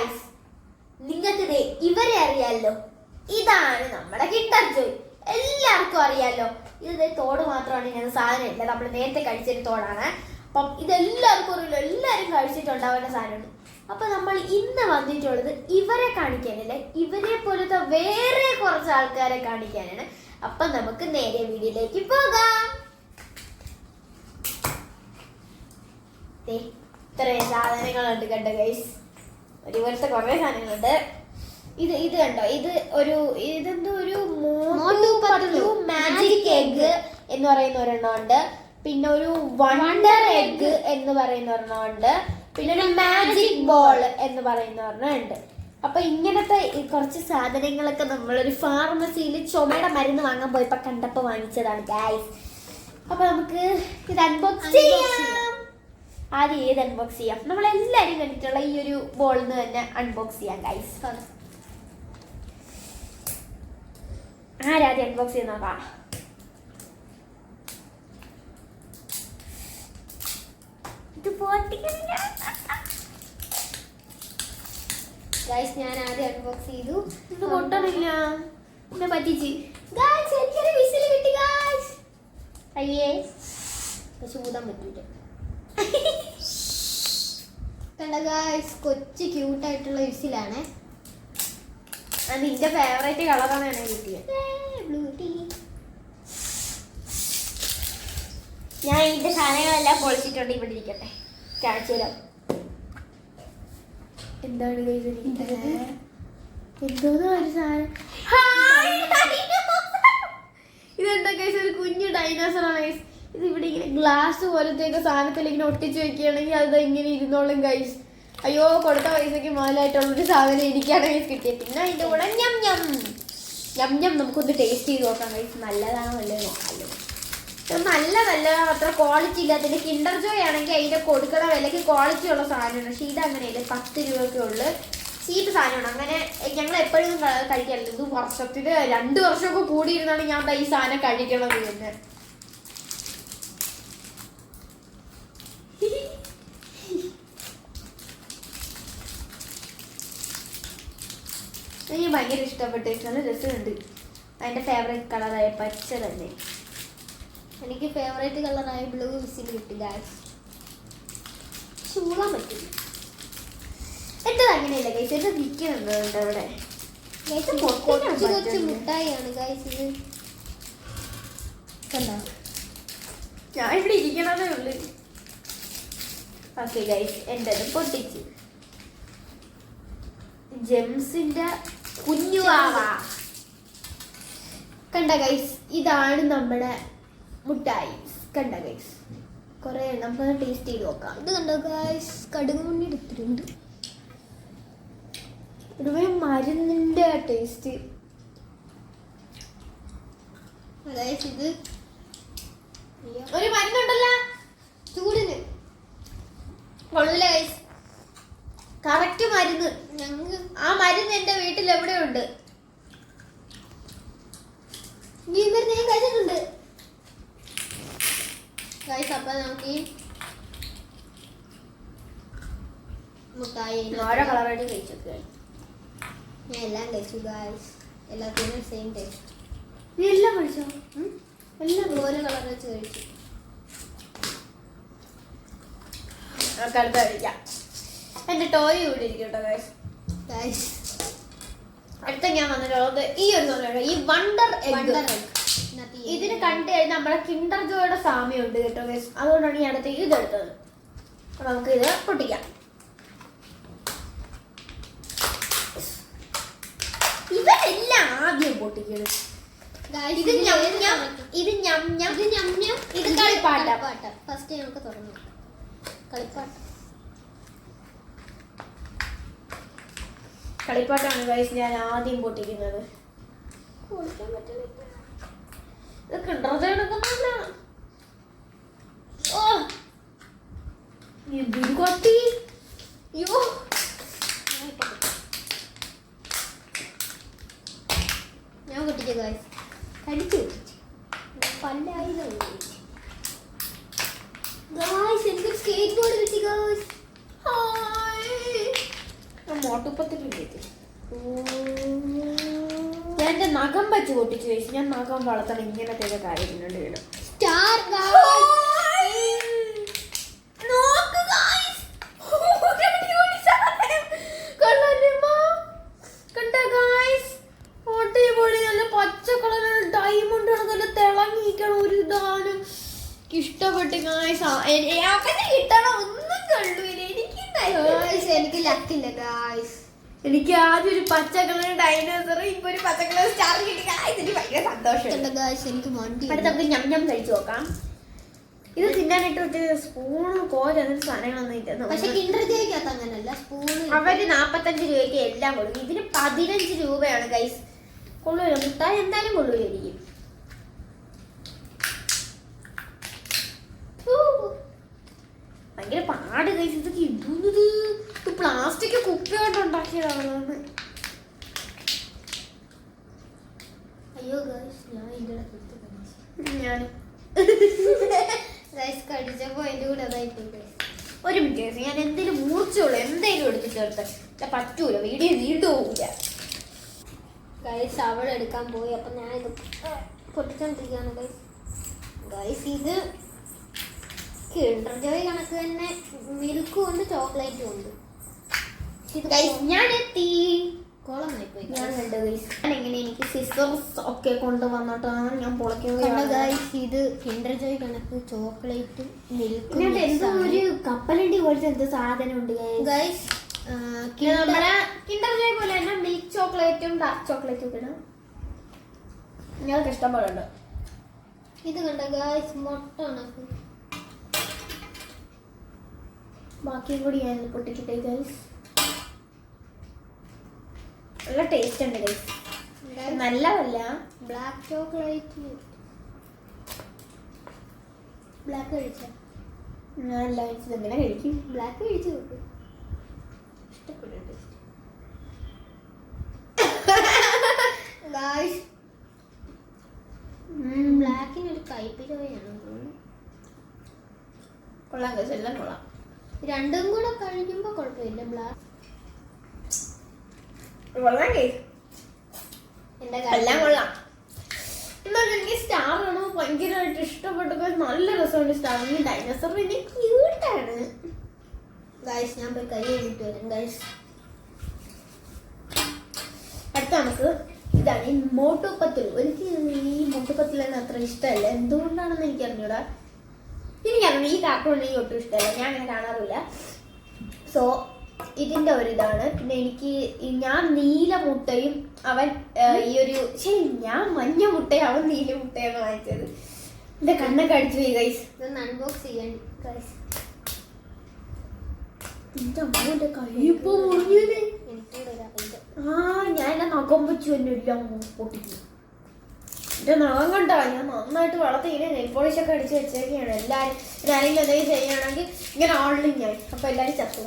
Guys നിങ്ങൾക്ക് ദേ ഇവരെ അറിയാലോ? ഇതാണ് നമ്മുടെ കിട്ടർ ജോയ്. എല്ലാവർക്കും അറിയാലോ. ഇത് തോട് മാത്രമാണ് ഇങ്ങനെ സാധനം ഇല്ല നമ്മൾ നേരത്തെ കഴിച്ചൊരു തോടാണ്. അപ്പം ഇതെല്ലാവർക്കും അറിയില്ല. എല്ലാവരും കഴിച്ചിട്ടുണ്ടാവേണ്ട സാധനമുണ്ട് അപ്പൊ നമ്മൾ ഇന്ന് വന്നിട്ടുള്ളത് ഇവരെ കാണിക്കാനല്ല? ഇവരെ പോലത്തെ വേറെ കുറച്ച് ആൾക്കാരെ കാണിക്കാനാണ്. അപ്പൊ നമുക്ക് നേരെ വീഡിയോയിലേക്ക് പോകാം. ഇത്രയും സാധനങ്ങളുണ്ട് കണ്ട ഗൈസ് ഒരുപോലത്തെ കുറെ സാധനങ്ങളുണ്ട്. ഇത് ഇത് കണ്ടോ? ഇത് ഒരു ഇതെന്തോ ഒരു മോട്ടു പത്ലു. മാജിക് എഗ് എന്ന് പറയുന്ന ഒരെണ്ണം ഉണ്ട്. പിന്നെ ഒരു വണ്ടർ എഗ് എന്ന് പറയുന്ന ഒരെണ്ണം ഉണ്ട്. പിന്നെ ഒരു മാജിക് ബോൾ എന്ന് പറയുന്ന ഒരെണ്ണം ഉണ്ട്. അപ്പൊ ഇങ്ങനത്തെ കുറച്ച് സാധനങ്ങളൊക്കെ നമ്മളൊരു ഫാർമസിയിൽ ചുമയുടെ മരുന്ന് വാങ്ങാൻ പോയപ്പോ കണ്ടപ്പോ വാങ്ങിച്ചതാണ് ഗായ്സ് അപ്പൊ നമുക്ക് ഇത് അൺബോക്സ് ചെയ്യാം. ആദ്യം ഏത് അൺബോക്സ് ചെയ്യാം? നമ്മൾ എല്ലാവരും കണ്ടിട്ടുള്ള ഈ ഒരു ബോളിൽ നിന്ന് തന്നെ അൺബോക്സ് ചെയ്യാം ഗൈസ് ആരാദ്യം അൺബോക്സ് ചെയ്യുന്ന നോക്കാം. ഇത് പൊട്ടിക്കില്ല ഗൈസ് ഞാൻ ആദ്യം അൺബോക്സ് ചെയ്തു. ഇത് പൊട്ടണില്ല. എന്നെ പറ്റിച്ച്. ഗായ്സ് എനിക്കൊരു വിസിൽ കിട്ടി ഗായ്സ് അയ്യേ. പക്ഷെ ഊതാൻ പറ്റൂല. കൊച്ചു ക്യൂട്ട് ആയിട്ടുള്ള അത് നിന്റെ ഫേവറേറ്റ് കളറാണ് എന്നെ കിട്ടിയത്. ഞാൻ ഇതിന്റെ സാധനങ്ങളെല്ലാം പൊളിച്ചിട്ടുണ്ട് ഇവിടെ ഇരിക്കട്ടെ. കാണിച്ചു എന്താണ്? എന്തോന്ന് ഒരു സാധനം? ഇതെന്താ കേസ് ഒരു കുഞ്ഞു ഡൈനോസർ ആണ്. ഇത് ഇവിടെ ഇങ്ങനെ ഗ്ലാസ് പോലത്തെ ഒക്കെ സാധനത്തിൽ ഇങ്ങനെ ഒട്ടിച്ച് വെക്കുകയാണെങ്കിൽ അത് ഇങ്ങനെ ഇരുന്നോളും ഗൈസ് അയ്യോ കൊടുത്ത പൈസക്ക് മുതലായിട്ടുള്ളൊരു സാധനം എനിക്കാണ് ഗൈസ് കിട്ടിയത്. പിന്നെ അതിന്റെ കൂടെ ഞം ഞം ഞം ഞം നമുക്കൊന്ന് ടേസ്റ്റ് ചെയ്ത് നോക്കാം ഗൈസ് നല്ലതാണ് അല്ലേ. നോക്കാമല്ലോ നല്ലതല്ല അത്ര ക്വാളിറ്റി ഇല്ലാത്തതിന്റെ കിൻഡർ ജോയ് ആണെങ്കിൽ അതിന്റെ കൊടുക്കണ വിലയ്ക്ക് ക്വാളിറ്റി ഉള്ള സാധനമാണ്. പക്ഷേ ഇത് അങ്ങനെയല്ല പത്ത് രൂപയൊക്കെ ഉള്ളു. ചീപ്പ് സാധനമാണ്. അങ്ങനെ ഞങ്ങൾ എപ്പോഴും കഴിക്കാറില്ല. ഇത് വർഷത്തിൽ രണ്ട് വർഷമൊക്കെ കൂടിയിരുന്നാണ് ഞാൻ ഈ സാധനം കഴിക്കണത് തന്നെ എനിക്ക് ഭയങ്കര ഇഷ്ടപ്പെട്ടിട്ടുള്ള നല്ല രസമുണ്ട്. അതിന്റെ ഫേവറേറ്റ് കളറായ പച്ച തന്നെ എനിക്ക് ഫേവറേറ്റ് കളറായ ബ്ലൂ വിസിൽ കിട്ടി ഗാസ് ചൂടാൻ പറ്റില്ല. എന്റെ അങ്ങനെയല്ല ഗൈസ് എന്റെ വിൽക്കുന്നുണ്ട് അവിടെ? കൊച്ചു കൊച്ചു. മുട്ടായിയാണ് ഗൈസ് ഇത്. കണ്ടോ? ഞാൻ ഇവിടെ ഇരിക്കണതേ ഉള്ളു. ഓക്കെ ഗൈസ് എന്റെ പൊട്ടിച്ച്. കുഞ്ഞുവാവ. കണ്ട ഗൈസ് ഇതാണ് നമ്മുടെ മുട്ടായി. കണ്ട ഗൈസ് കുറെ നമുക്ക് ടേസ്റ്റ് ചെയ്ത് നോക്കാം. ഇത് കണ്ടോ ഗൈസ് കടുക് മുന്നി എടുത്തിട്ടുണ്ട്. ഒരുപാട് മരുന്നിന്റെ ടേസ്റ്റ് അതായത് ഇത് ഒരു മരുന്നുണ്ടല്ലോ. ചൂടിന്. കൊള്ളില്ല ഗൈസ് മരുന്ന്. ഞങ്ങൾ ആ മരുന്ന് എന്റെ വീട്ടിൽ എവിടെയുണ്ട്? ഈ മരുന്ന് ഞാൻ കഴിച്ചിട്ടുണ്ട്. ഗൈസ് അപ്പൊ നമുക്ക് ഈ മുട്ടായി ഓരോ കളറായിട്ട് കഴിച്ചൊക്കെ. ഞാൻ എല്ലാം കഴിച്ചു ഗൈസ് എല്ലാത്തിനും സെയിം ടേസ്റ്റ് നീ എല്ലാം കഴിച്ചോ? എല്ലാം ഓരോ കളർ വെച്ച് കഴിച്ചു. നമുക്ക് അടുത്ത കഴിക്കാം. എന്റെ ടോയ് ഇവിടെ ഇരിക്കട്ടോ ഗൈസ് അടുത്ത ഞാൻ വന്നിട്ടുള്ളത് ഈ ഒരു സാധനമാണ് ഈ വണ്ടർ എഗ് ഇതിന് കണ്ടു കഴിഞ്ഞാൽ നമ്മുടെ കിണ്ടർ ജോയുടെ സാമ്യമുണ്ട് കേട്ടോ ഗൈസ് അതുകൊണ്ടാണ് ഞാൻ അടുത്ത് ഇത് എടുത്തത്. അപ്പൊ നമുക്ക് ഇത് പൊട്ടിക്കാം. ഇവരെല്ലാം ആദ്യം പൊട്ടിക്കുന്നത് ഇത് ഞം ഇത് ഞം ഞം ഇത് ഞം ഞം ഇത് കളിപ്പാട്ട. പാട്ട ഫസ്റ്റ് നമുക്ക് തുറന്നു. കളിപ്പാട്ടം. കളിപ്പാട്ടാണ് ഗൈസ് ഞാൻ ആദ്യം പൊട്ടിക്കുന്നത്. ഓ കിണ്ടർ എടുക്കുന്നില്ല ഓ എന്തൊരു കൊട്ടി അയ്യോ ഞാൻ കുട്ടിച്ചു ഗൈസ് കടിച്ചു കുട്ടിച്ചു പല്ലായി ഗായ്സ് എനിക്ക് സ്കേറ്റ് ബോർഡ് കിട്ടി ഗായ്സ് ഹായ് മോട്ടുപ്പത്തിലില്ലേ ഞാൻ എന്റെ നഖം വെച്ച് പൊട്ടിച്ചു കഴിച്ചു ഞാൻ നഖം വളർത്തണം ഇങ്ങനത്തെ കാര്യത്തിനുണ്ട് വീട് സ്റ്റാർ നോക്ക് guys. ഒരു അടിപൊളി സാധനം. കൊള്ളാല്ലേമ്മാ? കണ്ടോ guys? അടിപൊളി നല്ല പച്ച കളർ വളർത്തണം ഇഷ്ടപ്പെട്ട് ഗായ്സ് അവന് കിട്ടണം ഒന്നും എനിക്ക്. എനിക്ക് ലക്കില്ല ഗായ്സ് എനിക്ക് ആദ്യം ഒരു പച്ച കളർ ഡൈനോസർ ഒരു പത്ത് കളർ സ്റ്റാർ കിട്ടി guys. എനിക്ക് ഭയങ്കര സന്തോഷം ഗായ്സ് എനിക്ക് മണ്ടി അടുത്ത നമുക്ക് ഞം ഞം കഴിച്ചു നോക്കാം. ഇത് തിന്നാനായിട്ട് ഒരു സ്പൂണും കോര അങ്ങനെ സാധനങ്ങളൊന്നും ഇല്ല പക്ഷെ കിണ്ടർ ജോയ്ക്കകത്ത് അങ്ങനല്ല സ്പൂണ് അവർ നാപ്പത്തഞ്ച് രൂപയ്ക്ക് എല്ലാം കൊടുക്കും ഇതിന് പതിനഞ്ച് രൂപയാണ് ഗൈസ് കൊള്ളൂല? മുട്ടായി എന്തായാലും കൊള്ളൂലായിരിക്കും ഫൂ. ഭയങ്കര പാട് ഗൈസ് ഇതൊക്കെ ഇടുന്നത്. ഇത് പ്ലാസ്റ്റിക് കുപ്പി കൊണ്ട് ഉണ്ടാക്കിയതാണ് അയ്യോ കടിച്ചപ്പോ അതിന്റെ കൂടെ ഒരു മിനിറ്റ്. ഞാൻ എന്തെങ്കിലും മൂർച്ചയുള്ളൂ എന്തെങ്കിലും എടുത്ത് ചേർത്ത് പറ്റൂല. വീഡിയോ നീണ്ടു പോകില്ല ഗൈസ് അവിടെ എടുക്കാൻ പോയി. അപ്പൊ ഞാൻ ഇത് പൊട്ടിച്ചോണ്ടിരിക്കുകയാണ് ഗൈസ് ഗൈസ് ഇത് കിണ്ടർ ജോയ് കണക്ക് തന്നെ. മിൽക്കും ഉണ്ട് ചോക്ലേറ്റും ഉണ്ട്. ഞാൻ എത്തി ഞാൻ കണ്ടു എങ്ങനെ എനിക്ക് സിസേഴ്സ് ഒക്കെ കൊണ്ടുവന്നിട്ടാണ് ഞാൻ പൊളിക്കുന്നത് ഇത് കിണ്ടർ ജോയ് കണക്ക് ചോക്ലേറ്റും മിൽക്കും എന്തോ ഒരു കപ്പലണ്ടി പോലത്തെ എന്തോ സാധനം ഉണ്ട് ഗൈസ് കിണ്ടർ ജോയ് പോലെ തന്നെ മിൽക്ക് ചോക്ലേറ്റും ഡാർക്ക് ചോക്ലേറ്റും ഒക്കെ ഇടാം. ഞങ്ങൾക്ക് ഇഷ്ടപ്പെടുന്നുണ്ട്? ഇത് കണ്ട ഗൈസ് മുട്ട കണക്ക് ബാക്കിയും കൂടി ഞാൻ പൊട്ടിക്കട്ടെ ഗൈസ് നല്ല ടേസ്റ്റ് ഉണ്ട് ഗൈസ് നല്ലതല്ല. ബ്ലാക്ക് ചോക്ലേറ്റ് ബ്ലാക്ക് കഴിച്ച? ഞാൻ എല്ലാം കഴിച്ചത്. എങ്ങനെ കഴിക്കും? ബ്ലാക്ക് കഴിച്ചു നോക്ക്. ഇഷ്ടപ്പെടും taste. ഗായ്സ് ഉം. ബ്ലാക്കിന് ഒരു കയ്പ് കൊള്ളാം കൊള്ളാം. രണ്ടും കൂടെ കഴിക്കുമ്പോ കുഴപ്പമില്ല. ബ്ലാക്ക് കൊള്ളാം ഗൈസ് എല്ലാം കൊള്ളാം. എന്നാലും എനിക്ക് സ്റ്റാർ ആണ് ഭയങ്കരമായിട്ട് ഇഷ്ടപ്പെട്ടു നല്ല രസമുണ്ട് സ്റ്റാർ ഡൈനോസർ പിന്നെ ക്യൂട്ടാണ് ഗായ്സ് ഞാൻ പോയി കൈ കഴിഞ്ഞിട്ട് വരാം ഗായ്സ് അടുത്ത നമുക്ക് ഇതാണ് ഈ മോട്ടുപത്തിൽ. എനിക്ക് ഈ മോട്ടുപത്തിൽ തന്നെ അത്ര ഇഷ്ടമല്ല. എന്തുകൊണ്ടാണെന്ന് എനിക്ക് അറിഞ്ഞൂടാ എനിക്കറിഞ്ഞു ഈ കാർട്ടൂൺ എനിക്ക് ഒട്ടും ഇഷ്ടമല്ല. ഞാൻ അങ്ങനെ കാണാറില്ല. സോ ഇതിന്റെ ഒരു ഇതാണ് പിന്നെ എനിക്ക് ഞാൻ നീല മുട്ടയും അവൻ ഈ ഒരു ശരി ഞാൻ മഞ്ഞ മുട്ടയും അവൻ നീല മുട്ടയാണ് വാങ്ങിച്ചത്. എന്റെ കണ്ണൊക്കെ അടിച്ചു പോയി ഗൈസ് ഇതൊന്ന് അൺബോക്സ് ചെയ്യാൻ ആ ഞാൻ നോക്കുമ്പോ നഖം വെച്ചു എന്റെ നഖം കണ്ടോ ഞാൻ നന്നായിട്ട് വളർത്തി ഇങ്ങനെ നെയിൽ പോളിഷ് ഒക്കെ അടിച്ച് വെച്ചേക്കാണ് എല്ലാരും ആരെങ്കിലും എന്തെങ്കിലും ചെയ്യുകയാണെങ്കിൽ ഇങ്ങനെ ഓൺലൈൻ ഞാൻ അപ്പൊ എല്ലാരും ചത്തു.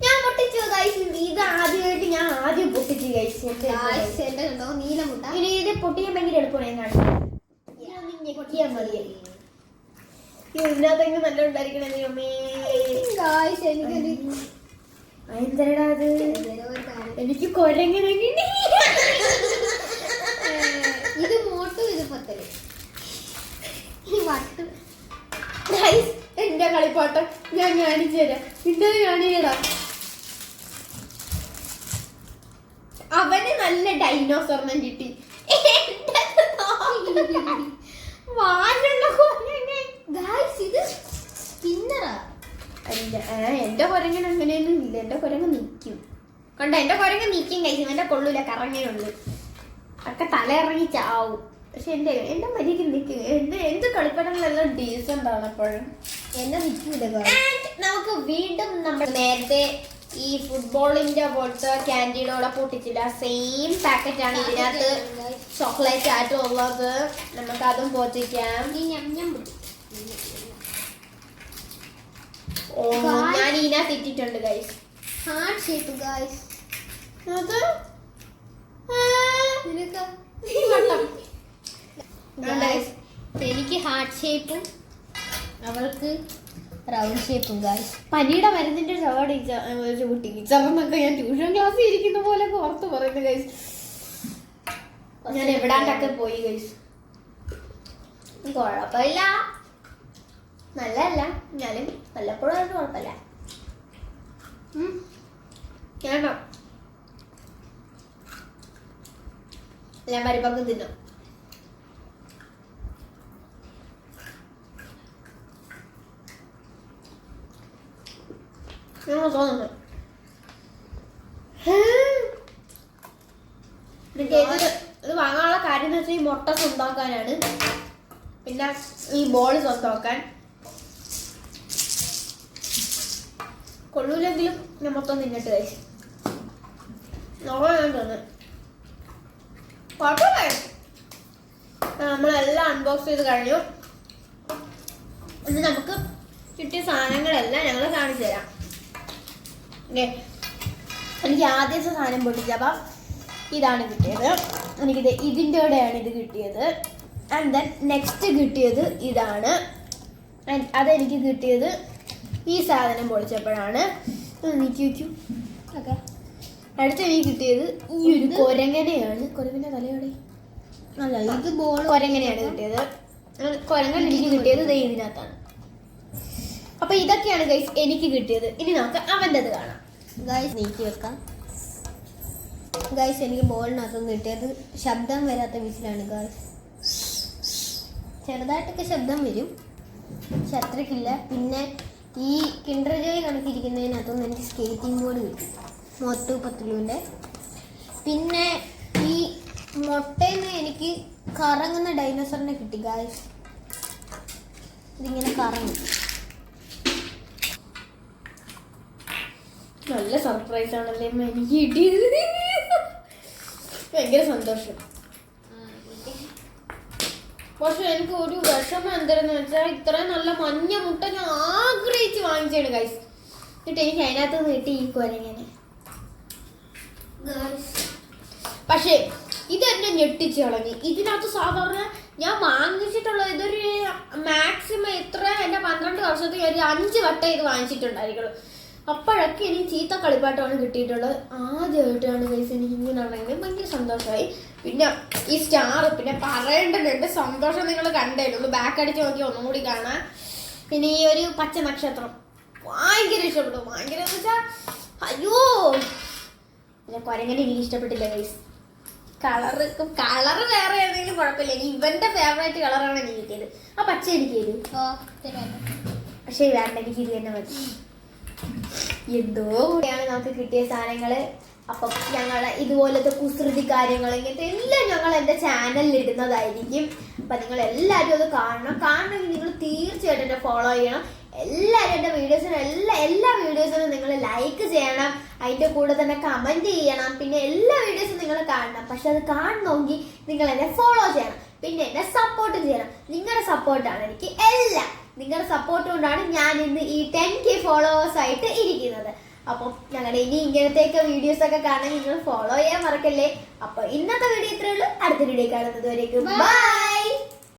ഞാൻ പൊട്ടിച്ചു ഗൈസ് ഇത് ആദ്യമായിട്ട് ഞാൻ ആദ്യം പൊട്ടിച്ചു ഗൈസ് കണ്ടോ? നീല മുട്ട. ഇനി ഇത് പൊട്ടിക്കാൻ ഭയങ്കര എളുപ്പമാണ് ഞാൻ കാണിച്ചത് പൊട്ടിയാൽ മതിയായി ഇതിനകത്തെങ്കിലും നല്ല ഉണ്ടായിരിക്കണേ ഗായ്സ് അത്. എനിക്ക് കൊരങ്ങനെ കിട്ടി ഇത് മോട്ടും ഇത് പത്തൽ. ഈ വട്ട്. Guys, എന്റെ കളിപ്പാട്ടം ഞാൻ കാണിച്ചു തരാം. ഇന്നത് കാണിയടാ അവന് നല്ല ഡൈനോസർ കിട്ടി. വാലുള്ള. ഗായ്സ് ഇത് സ്പിന്നറാ എന്റെ കുരങ്ങൻ അങ്ങനെയൊന്നും ഇല്ല. എന്റെ കുരങ്ങ് നിൽക്കും കണ്ട എന്റെ കുരങ്ങ് നിൽക്കും കഴിച്ചു എന്റെ കൊള്ളൂല കറങ്ങനുള്ളൂ ഒക്കെ തല ഇറങ്ങി ചാവും. പക്ഷെ എന്റെ എന്റെ മര്യാദ നിൽക്കും എന്റെ എന്ത് കളിപ്പാട്ടങ്ങളെല്ലാം ഡീസെന്റ് ആണ് എപ്പോഴും എന്നെ നിൽക്കൂല ഗായ്സ് And നമുക്ക് വീണ്ടും നമ്മൾ നേരത്തെ ഈ ഫുട്ബോളിന്റെ പോലത്തെ ക്യാന്റീനോടെ പൊട്ടിച്ചില്ല സെയിം പാക്കറ്റ് ആണ് ഇതിനകത്ത് ചോക്ലേറ്റ് ആയിട്ടും ഉള്ളത്. നമുക്ക് അതും പൊട്ടിക്കാം ഓ ഞാൻ ഇതിനകത്ത് ഇട്ടിട്ടുണ്ട് ഗൈസ് ഹാർട്ട് ഷേപ്പ് ഗൈസ് അത് എനിക്ക് ഹാർട്ട് ഷേപ്പും അവൾക്ക് റൗണ്ട് ഷേപ്പും ഗായ്സ് പനിയുടെ മരുന്നിന്റെ ഒരു ടീച്ചർ ടീച്ചറെന്നൊക്കെ ഞാൻ ട്യൂഷൻ ക്ലാസ്സിൽ ഇരിക്കുന്ന പോലെ ഓർത്ത് പറയുന്നു ഗൈസ് ഞാൻ എവിടാണ്ടൊക്കെ പോയി ഗൈസ് കുഴപ്പമില്ല. നല്ലതല്ല. എന്നാലും വല്ലപ്പോഴും കുഴപ്പമില്ല. ഞാനോ ഞാൻ പരിപ്പൊക്കെ തിന്നും. ഇത് വാങ്ങാനുള്ള കാര്യം എന്ന് വെച്ചാൽ ഈ മുട്ട സ്വന്തമാക്കാനാണ് പിന്നെ ഈ ബോൾ സ്വന്തമാക്കാൻ കൊള്ളൂലെങ്കിലും ഞാൻ മൊത്തം തിന്നിട്ട് കഴിച്ചു നോക്കാൻ തോന്നുന്നു കുഴപ്പമില്ല. നമ്മളെല്ലാം അൺബോക്സ് ചെയ്ത് കഴിഞ്ഞു. ഇനി നമുക്ക് കിട്ടിയ സാധനങ്ങളെല്ലാം ഞങ്ങൾ കാണിച്ചു തരാം. എനിക്ക് ആദ്യത്തെ സാധനം പൊട്ടിച്ചപ്പം ഇതാണ് കിട്ടിയത്. എനിക്കിത് ഇതിന്റെ കൂടെയാണ് ഇത് കിട്ടിയത്. ആൻഡ് ദെൻ നെക്സ്റ്റ് കിട്ടിയത് ഇതാണ്. അതെനിക്ക് കിട്ടിയത് ഈ സാധനം പൊളിച്ചപ്പോഴാണ്. എനിക്ക് ഓക്കെ. അടുത്ത എനിക്ക് കിട്ടിയത് ഈ ഒരു കൊരങ്ങനെയാണ്. കൊരങ്ങനെ തലയോടെ. അല്ല ഇത് ബോൾ കൊരങ്ങനെയാണ് കിട്ടിയത്. കൊരങ്ങൻ എനിക്ക് കിട്ടിയത്. ദേ ഇതിനകത്താണ്. അപ്പൊ ഇതൊക്കെയാണ് ഗൈസ് എനിക്ക് കിട്ടിയത്. ഇനി നമുക്ക് അവന്റെത് കാണാം. ഗൈസ് നീക്കി വെക്കാം. ഗൈസ് എനിക്ക് ബോളിനകത്തുനിന്ന് കിട്ടിയത് ശബ്ദം വരാത്ത വിസിലാണ് ഗൈസ് ചെറുതായിട്ടൊക്കെ ശബ്ദം വരും. പക്ഷെ അത്രയ്ക്കില്ല പിന്നെ ഈ കിണ്ടർ ജോയ് കണക്കിരിക്കുന്നതിനകത്തുനിന്ന് എനിക്ക് സ്കേറ്റിംഗ് ബോർഡ് കിട്ടി. മോട്ടു പത്തുലുവിന്റെ പിന്നെ ഈ മുട്ടയിൽ നിന്ന് എനിക്ക് കറങ്ങുന്ന ഡൈനോസറിനെ കിട്ടി ഗായ്സ് ഇതിങ്ങനെ കറങ്ങും. നല്ല സർപ്രൈസ് ആണല്ലേ എനിക്ക് കിട്ടിയത് ഭയങ്കര സന്തോഷം. പക്ഷെ എനിക്ക് ഒരു വിഷമം എന്തായിരുന്നു വെച്ചാൽ ഇത്രയും നല്ല മഞ്ഞ മുട്ട ഞാൻ ആഗ്രഹിച്ച് വാങ്ങിച്ചാണ് ഗൈസ് എന്നിട്ട് എനിക്ക് അതിനകത്ത് നിന്ന് കിട്ടി ഈ കൊരങ്ങനെ. പക്ഷേ ഇത് എന്നെ ഞെട്ടിച്ച് കളഞ്ഞു. ഇതിനകത്ത് സാധാരണ ഞാൻ വാങ്ങിച്ചിട്ടുള്ള ഇതൊരു മാക്സിമം ഇത്ര എന്റെ പന്ത്രണ്ട് വർഷത്തിൽ ഒരു അഞ്ച് വട്ടം ഇത് വാങ്ങിച്ചിട്ടുണ്ടായിരിക്കുള്ളൂ. അപ്പോഴൊക്കെ എനിക്ക് ചീത്ത കളിപ്പാട്ടമാണ് കിട്ടിയിട്ടുള്ളത്. ആദ്യമായിട്ടാണ് ഗൈസ് എനിക്ക് ഇങ്ങനെ ഉണ്ടെങ്കിൽ ഭയങ്കര സന്തോഷമായി. പിന്നെ ഈ സ്റ്റാർ പിന്നെ പറയേണ്ടത് എന്റെ സന്തോഷം നിങ്ങൾ കണ്ടേലുള്ളൂ ബാക്ക് അടിച്ച് നോക്കി ഒന്നും കൂടി കാണാം. പിന്നെ ഈ ഒരു പച്ച നക്ഷത്രം. ഭയങ്കര ഇഷ്ടപ്പെട്ടു. ഭയങ്കര എന്ന് വെച്ചാൽ അയ്യോ! പിന്നെ കൊരങ്ങനെ എനിക്ക് ഇഷ്ടപ്പെട്ടില്ല ഗൈസ്. കളറ് കളറ് വേറെ ഏതെങ്കിലും കുഴപ്പമില്ല. ഇനി ഇവന്റെ ഫേവറേറ്റ് കളറാണ് എനിക്ക് കിട്ടിയത്. ആ പച്ച എനിക്ക് തരും പക്ഷേ വേണ്ട എനിക്ക് ഇത് തന്നെ മതി. എന്തോ കൂടെയാണ് നമുക്ക് കിട്ടിയ സാധനങ്ങൾ. അപ്പൊ ഞങ്ങൾ ഇതുപോലത്തെ കുസൃതി കാര്യങ്ങൾ ഇങ്ങനത്തെ എല്ലാം ഞങ്ങൾ എന്റെ ചാനലിൽ ഇടുന്നതായിരിക്കും. അപ്പം നിങ്ങൾ എല്ലാവരും അത് കാണണം. കാണണമെങ്കിൽ നിങ്ങൾ തീർച്ചയായിട്ടും എന്നെ ഫോളോ ചെയ്യണം. എല്ലാവരും എന്റെ വീഡിയോസിനും എല്ലാ എല്ലാ വീഡിയോസിനും നിങ്ങൾ ലൈക്ക് ചെയ്യണം. അതിന്റെ കൂടെ തന്നെ കമന്റ് ചെയ്യണം. പിന്നെ എല്ലാ വീഡിയോസും നിങ്ങൾ കാണണം. പക്ഷെ അത് കാണണമെങ്കിൽ നിങ്ങൾ എന്നെ ഫോളോ ചെയ്യണം. പിന്നെ എന്നെ സപ്പോർട്ട് ചെയ്യണം. നിങ്ങളുടെ സപ്പോർട്ടാണ് എനിക്ക് എല്ലാം. നിങ്ങളുടെ സപ്പോർട്ട് കൊണ്ടാണ് ഞാൻ ഇന്ന് ഈ ടെൻ കെ ഫോളോവേഴ്സ് ആയിട്ട് ഇരിക്കുന്നത്. അപ്പം ഞങ്ങളുടെ ഇനി ഇങ്ങനത്തെയൊക്കെ വീഡിയോസ് ഒക്കെ കാണാൻ നിങ്ങൾ ഫോളോ ചെയ്യാൻ മറക്കല്ലേ? അപ്പോൾ ഇന്നത്തെ വീഡിയോ ഇത്രയുള്ളൂ അടുത്ത വീഡിയോ കാണുന്നത് വരേക്കും. ബൈ